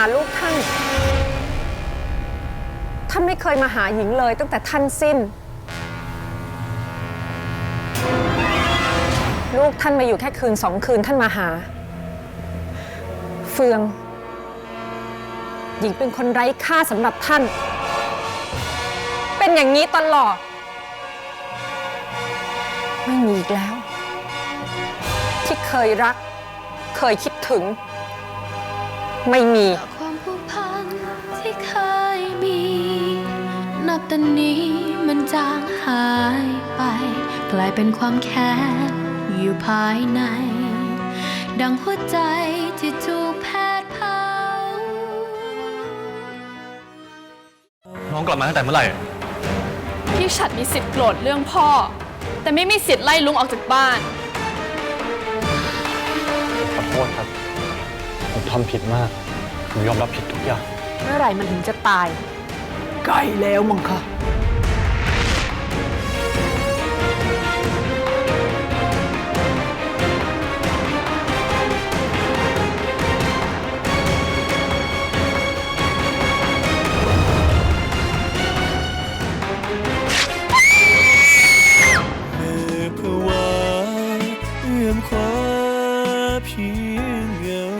าลูกท่าน ท่านไม่เคยมาหาหญิงเลย ตั้งแต่ท่านสิ้น ลูกท่านมาอยู่แค่คืนสองคืนท่านมาหา เฟือง หญิงเป็นคนไร้ค่าสำหรับท่าน เป็นอย่างนี้ตลอด ไม่มีอีกแล้ว ที่เคยรัก เคยคิดถึง ไม่มี ความผูกพันที่เคยมี นับแต่นี้มันจางหายไป กลายเป็นความแค้นอยู่ภายใน ดังหัวใจที่ถูกแผดเผา น้องกลับมาตั้งแต่เมื่อไหร่ พี่ฉัดมีสิทธิ์โกรธเรื่องพ่อ แต่ไม่มีสิทธิ์ไล่ลุงออกจากบ้าน ขอโทษครับผมทำผิดมาก ผมยอมรับผิดทุกอย่าง เมื่อไหร่มันถึงจะตาย ใกล้แล้วมั้งคะเพียงเงา